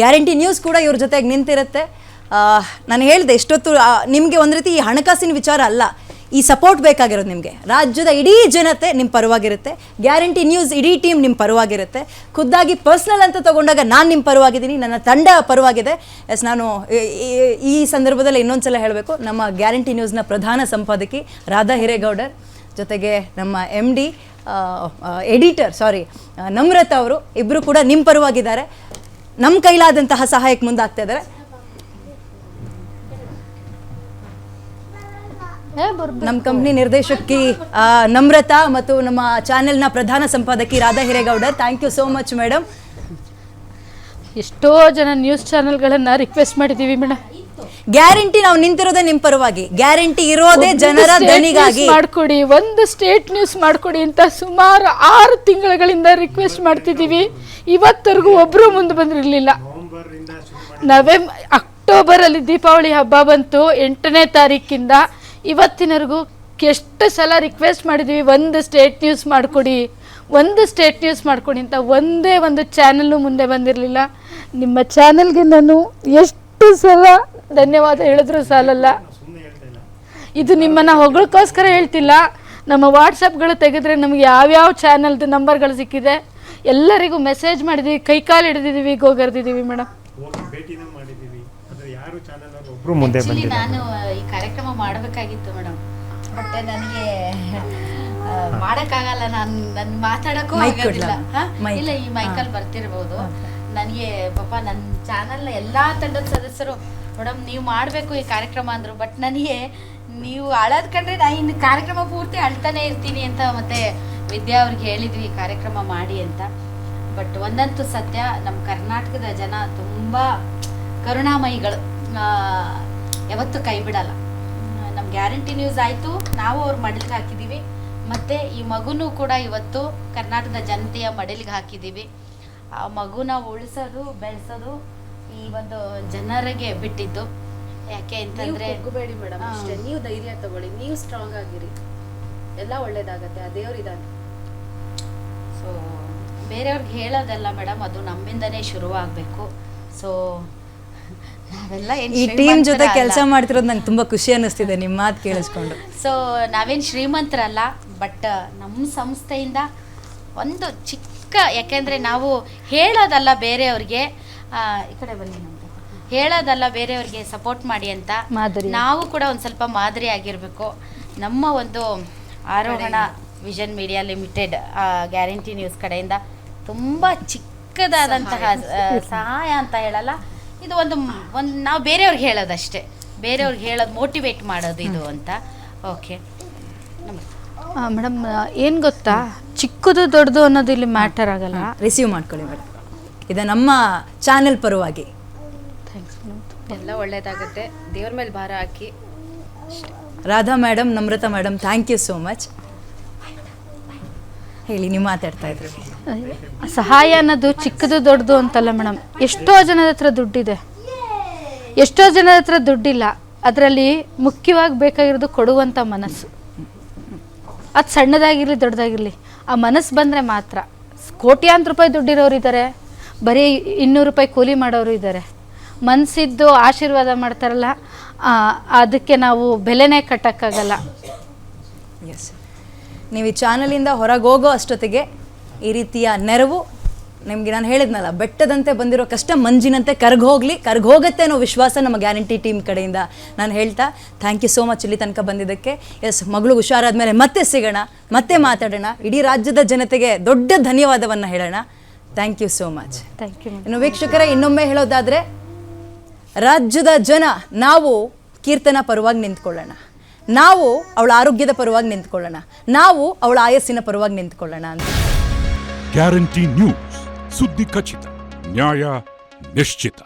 Guarantee news ಕೂಡ ಇವ್ರ ಜೊತೆಗೆ ನಿಂತಿರುತ್ತೆ. ನಾನು ಹೇಳಿದೆ ಎಷ್ಟೊತ್ತು ನಿಮಗೆ ಒಂದು ರೀತಿ ಈ ಹಣಕಾಸಿನ ವಿಚಾರ ಅಲ್ಲ, ಈ ಸಪೋರ್ಟ್ ಬೇಕಾಗಿರೋದು ನಿಮಗೆ. ರಾಜ್ಯದ ಇಡೀ ಜನತೆ ನಿಮ್ಮ ಪರವಾಗಿರುತ್ತೆ. ಗ್ಯಾರಂಟಿ ನ್ಯೂಸ್ ಇಡೀ ಟೀಮ್ ನಿಮ್ಮ ಪರವಾಗಿರುತ್ತೆ. ಖುದ್ದಾಗಿ ಪರ್ಸ್ನಲ್ ಅಂತ ತಗೊಂಡಾಗ ನಾನು ನಿಮ್ಮ ಪರವಾಗಿದ್ದೀನಿ, ನನ್ನ ತಂಡ ಪರವಾಗಿದೆ. ಎಸ್, ನಾನು, ಈ- ಸಂದರ್ಭದಲ್ಲಿ ಇನ್ನೊಂದು ಸಲ ಹೇಳಬೇಕು, ನಮ್ಮ ಗ್ಯಾರಂಟಿ ನ್ಯೂಸ್ನ ಪ್ರಧಾನ ಸಂಪಾದಕಿ ರಾಧಾ ಹಿರೇಗೌಡರ್ ಜೊತೆಗೆ ನಮ್ಮ M D editor sorry Namrata ಅವರು ಇಬ್ಬರು ಕೂಡ ನಿಮ್ಮ ಪರವಾಗಿದ್ದಾರೆ. ನಮ್ಮ ಕೈಲಾದಂತಹ ಸಹಾಯಕ್ಕೆ ಮುಂದಾಗ್ತಾ ಇದ್ದಾರೆ. ನಮ್ಮ ಕಂಪ್ನಿ ನಿರ್ದೇಶಕಿ ನಮ್ರತಾ ಮತ್ತು ನಮ್ಮ ಚಾನೆಲ್ನ ಪ್ರಧಾನ ಸಂಪಾದಕಿ Radha Hiregowda thank you so much madam ಎಷ್ಟೋ ಜನ ನ್ಯೂಸ್ ಚಾನೆಲ್ಗಳನ್ನು ರಿಕ್ವೆಸ್ಟ್ ಮಾಡಿದ್ದೀವಿ ಮೇಡಮ್ ಗ್ಯಾರಂಟಿ ನಾವು ನಿಂತಿರೋದೇ ನಿಮ್ಮ ಪರವಾಗಿ. ಗ್ಯಾರಂಟಿ ಇರೋದೇ ಜನರ ದನಿಗಾಗಿ. ಮಾಡ್ಕೊಡಿ ಒಂದು ಸ್ಟೇಟ್ ನ್ಯೂಸ್ ಮಾಡ್ಕೊಡಿ ಅಂತ ಸುಮಾರು ಆರು ತಿಂಗಳುಗಳಿಂದ ರಿಕ್ವೆಸ್ಟ್ ಮಾಡ್ತಿದ್ದೀವಿ. ಇವತ್ತರೆಗೂ ಒಬ್ರು ಮುಂದೆ ಬಂದಿರಲಿಲ್ಲ. ಅಕ್ಟೋಬರ್ ಅಕ್ಟೋಬರಲ್ಲಿ ದೀಪಾವಳಿ ಹಬ್ಬ ಬಂತು ಎಂಟನೇ ತಾರೀಕಿಂದ. ಇವತ್ತಿನವರೆಗೂ ಎಷ್ಟು ಸಲ ರಿಕ್ವೆಸ್ಟ್ ಮಾಡಿದೀವಿ ಒಂದು ಸ್ಟೇಟ್ ನ್ಯೂಸ್ ಮಾಡ್ಕೊಡಿ. ಒಂದು ಸ್ಟೇಟ್ ನ್ಯೂಸ್ ಮಾಡ್ಕೊಡಿ ಅಂತ ಒಂದೇ ಒಂದು ಚಾನಲ್ಲು ಮುಂದೆ ಬಂದಿರಲಿಲ್ಲ. ನಿಮ್ಮ ಚಾನಲ್ಗೆ ನಾನು ಎಷ್ಟು ಸಲ ಧನ್ಯವಾದ ಹೇಳಿದ್ರು ಸಾಲಲ್ಲ. ಇದು ನಿಮ್ಮನ್ನ ಹೊಗಳಕ್ಕೋಸ್ಕರ ಹೇಳ್ತಿಲ್ಲ. ನಮ್ಮ ವಾಟ್ಸಪ್ಗಳು ತೆಗೆದ್ರೆ ನಮಗೆ ಯಾವ್ಯಾವ ಚಾನಲ್ದು ನಂಬರ್ಗಳು ಸಿಕ್ಕಿದೆ. ಎಲ್ಲರಿಗೂ ಮೆಸೇಜ್ ಮಾಡಿದ್ದೀವಿ ಕೈಕಾಲು ಹಿಡಿದಿದ್ದೀವಿ ಗೋಗರ್ದಿದ್ದೀವಿ ಮೇಡಮ್. ಬಂದಿಲ್ಲ. ನಾನು ಈ ಕಾರ್ಯಕ್ರಮ ಮಾಡಬೇಕಾಗಿತ್ತು ಮೇಡಮ್. ಬಟ್ ನನಗೆ ಮಾಡಕ್ಕಾಗಲ್ಲ. ನಾನು ನನ್ ಮಾತಾಡಕ್ಕೂ ಆಗೋದಿಲ್ಲ. ಹಾ? ಇಲ್ಲ ಈ ಮೈಕಲ್ ಬರ್ತಿರ್ಬೋದು. ನನಗೆ ಪಾಪ ನನ್ನ ಚಾನಲ್ನ ಎಲ್ಲಾ ತಂಡದ ಸದಸ್ಯರು ಮೇಡಮ್, ನೀವು ಮಾಡಬೇಕು ಈ ಕಾರ್ಯಕ್ರಮ ಅಂದರು ಬಟ್ ನನಗೆ ನೀವು ಅಳದ್ ಕಂಡ್ರೆ ನಾ ಇನ್ನು ಕಾರ್ಯಕ್ರಮ ಪೂರ್ತಿ ಅಳ್ತಾನೆ ಇರ್ತೀನಿ ಅಂತ ಮತ್ತೆ ವಿದ್ಯಾ ಅವ್ರಿಗೆ ಹೇಳಿದ್ವಿ ಈ ಕಾರ್ಯಕ್ರಮ ಮಾಡಿ ಅಂತ. ಬಟ್ ಒಂದಂತೂ ಸತ್ಯ ನಮ್ಮ ಕರ್ನಾಟಕದ ಜನ ತುಂಬ ಕರುಣಾಮಯಿಗಳು. ಯಾವತ್ತೂ ಕೈ ಬಿಡಲ್ಲ. ನಮ್ಮ ಗ್ಯಾರಂಟಿ ನ್ಯೂಸ್ ಆಯಿತು, ನಾವು ಅವ್ರ ಮಡಲಿಗೆ ಹಾಕಿದ್ದೀವಿ ಮತ್ತು ಈ ಮಗುನೂ ಕೂಡ ಇವತ್ತು ಕರ್ನಾಟಕದ ಜನತೆಯ ಮಡಲಿಗೆ ಹಾಕಿದ್ದೀವಿ ಆ ಮಗುನ ಉಳಿಸೋದು, ಬೆಳೆಸೋದು ಈ ಒಂದು ಜನರಿಗೆ ಬಿಟ್ಟಿದ್ದು. ಯಾಕೆ ಅಂತಂದ್ರೆ ಕುಗ್ಗಬೇಡಿ ಮೇಡಮ್ ಅಷ್ಟೇ. ನೀವು ಧೈರ್ಯ ತಗೊಳ್ಳಿ. ನೀವು ಸ್ಟ್ರಾಂಗ್ ಆಗಿರಿ. ಎಲ್ಲ ಒಳ್ಳೇದಾಗತ್ತೆ. ಆ ದೇವರಿದ್ದಾನೆ ಸೊ ಬೇರೆಯವ್ರಿಗೆ ಹೇಳೋದಲ್ಲ ಮೇಡಮ್ ಅದು ನಮ್ಮಿಂದನೇ ಶುರುವಾಗಬೇಕು. ಸೊ ನಾವೆಲ್ಲ ಈ ಟೀಮ್ ಜೊತೆ. ಕೆಲಸ ಮಾಡ್ತಿರೋದು ನಂಗೆ ತುಂಬಾ ಖುಷಿ ಅನ್ನಿಸ್ತಿದೆ ನಿಮ್ಮ ಮಾತು ಕೇಳಿಸ್ಕೊಂಡು. ಸೊ ನಾವೇನು ಶ್ರೀಮಂತರಲ್ಲ ಬಟ್ ನಮ್ಮ ಸಂಸ್ಥೆಯಿಂದ ಒಂದು ಚಿಕ್ಕ ಯಾಕೆಂದರೆ ನಾವು ಹೇಳೋದಲ್ಲ ಬೇರೆಯವ್ರಿಗೆ ಈ ಕಡೆ ಬನ್ನಿ ಹೇಳೋದಲ್ಲ ಬೇರೆಯವ್ರಿಗೆ ಸಪೋರ್ಟ್ ಮಾಡಿ ಅಂತ. ಮಾದರಿ. ನಾವು ಕೂಡ ಒಂದು ಸ್ವಲ್ಪ ಮಾದರಿ ಆಗಿರಬೇಕು. ನಮ್ಮ ಒಂದು Arohana vision media limited guarantee news ಕಡೆಯಿಂದ ತುಂಬ ಚಿಕ್ಕದಾದಂತಹ ಸಹಾಯ. ಅಂತ ಹೇಳಲ್ಲ. ಇದು ಒಂದು ಒಂದು ನಾವು ಬೇರೆಯವ್ರಿಗೆ ಹೇಳೋದಷ್ಟೇ. ಬೇರೆಯವ್ರಿಗೆ ಹೇಳೋದು ಮೋಟಿವೇಟ್ ಮಾಡೋದು ಇದು ಅಂತ. ಓಕೆ ಮೇಡಮ್ ಏನು ಗೊತ್ತಾ? ಚಿಕ್ಕದು ದೊಡ್ಡದು ಅನ್ನೋದು ಇಲ್ಲಿ ಮ್ಯಾಟರ್ ಆಗಲ್ಲ. ರಿಸೀವ್ ಮಾಡ್ಕೊಳ್ಳಿ ಮೇಡಮ್ ಇದು ನಮ್ಮ ಚಾನೆಲ್ ಪರವಾಗಿ. ಥ್ಯಾಂಕ್ಸ್ ಎಲ್ಲ ಒಳ್ಳೇದಾಗುತ್ತೆ. ದೇವ್ರ ಮೇಲೆ ಭಾರ ಹಾಕಿ. Radha madam Namrata madam thank you so much ಹೇಳಿ ನೀವು ಮಾತಾಡ್ತಾ ಇದ್ರಿ. ಸಹಾಯ ಅನ್ನೋದು ಚಿಕ್ಕದು ದೊಡ್ಡದು ಅಂತಲ್ಲ ಮೇಡಮ್ ಎಷ್ಟೋ ಜನದ ಹತ್ರ ದುಡ್ಡಿದೆ. ಎಷ್ಟೋ ಜನದ ಹತ್ರ ದುಡ್ಡಿಲ್ಲ. ಅದರಲ್ಲಿ ಮುಖ್ಯವಾಗಿ ಬೇಕಾಗಿರೋದು ಕೊಡುವಂಥ ಮನಸ್ಸು. ಅದು ಸಣ್ಣದಾಗಿರಲಿ ದೊಡ್ಡದಾಗಿರಲಿ. ಆ ಮನಸ್ಸು ಬಂದರೆ ಮಾತ್ರ. ಕೋಟ್ಯಾಂತರ ರೂಪಾಯಿ ದುಡ್ಡಿರೋರು ಇದ್ದಾರೆ ಬರೀ ಇನ್ನೂರು ರೂಪಾಯಿ ಕೂಲಿ ಮಾಡೋರು ಇದ್ದಾರೆ. ಮನಸ್ಸಿದ್ದು ಆಶೀರ್ವಾದ ಮಾಡ್ತಾರಲ್ಲ ಅದಕ್ಕೆ ನಾವು ಬೆಲೆನೇ ಕಟ್ಟೋಕ್ಕಾಗಲ್ಲ. ಎಸ್ ನೀವು ಈ ಚಾನಲಿಂದ ಹೊರಗೆ ಹೋಗೋ ಅಷ್ಟೊತ್ತಿಗೆ ಈ ರೀತಿಯ ನೆರವು ನಿಮಗೆ ನಾನು ಹೇಳಿದ್ನಲ್ಲ, ಬೆಟ್ಟದಂತೆ ಬಂದಿರೋ ಕಷ್ಟ ಮಂಜಿನಂತೆ ಕರ್ಗೋಗ್ಲಿ ಕರ್ಗೋಗತ್ತೆ ಅನ್ನೋ ವಿಶ್ವಾಸ ನಮ್ಮ ಗ್ಯಾರಂಟಿ ಟೀಮ್ ಕಡೆಯಿಂದ ನಾನು ಹೇಳ್ತಾ ಥ್ಯಾಂಕ್ ಯು ಸೋ ಮಚ್ ಇಲ್ಲಿ ತನಕ ಬಂದಿದ್ದಕ್ಕೆ. ಎಸ್ ಮಗಳು ಹುಷಾರಾದ ಮೇಲೆ ಮತ್ತೆ ಸಿಗೋಣ, ಮತ್ತೆ ಮಾತಾಡೋಣ, ಇಡೀ ರಾಜ್ಯದ ಜನತೆಗೆ ದೊಡ್ಡ ಧನ್ಯವಾದವನ್ನು ಹೇಳೋಣ. Thank you so much thank you ಇನ್ನು ವೀಕ್ಷಕರ ಇನ್ನೊಮ್ಮೆ ಹೇಳೋದಾದ್ರೆ ರಾಜ್ಯದ ಜನ ನಾವು ಕೀರ್ತನ ಪರವಾಗಿ ನಿಂತ್ಕೊಳ್ಳೋಣ. ನಾವು ಅವಳ ಆರೋಗ್ಯದ ಪರವಾಗಿ ನಿಂತ್ಕೊಳ್ಳೋಣ. ನಾವು ಅವಳ ಆಯಸ್ಸಿನ ಪರವಾಗಿ ನಿಂತ್ಕೊಳ್ಳೋಣ ಅಂತ. ಗ್ಯಾರಂಟಿ ನ್ಯೂಸ್ ಸುದ್ದಿ ಖಚಿತ. ನ್ಯಾಯ ನಿಶ್ಚಿತ.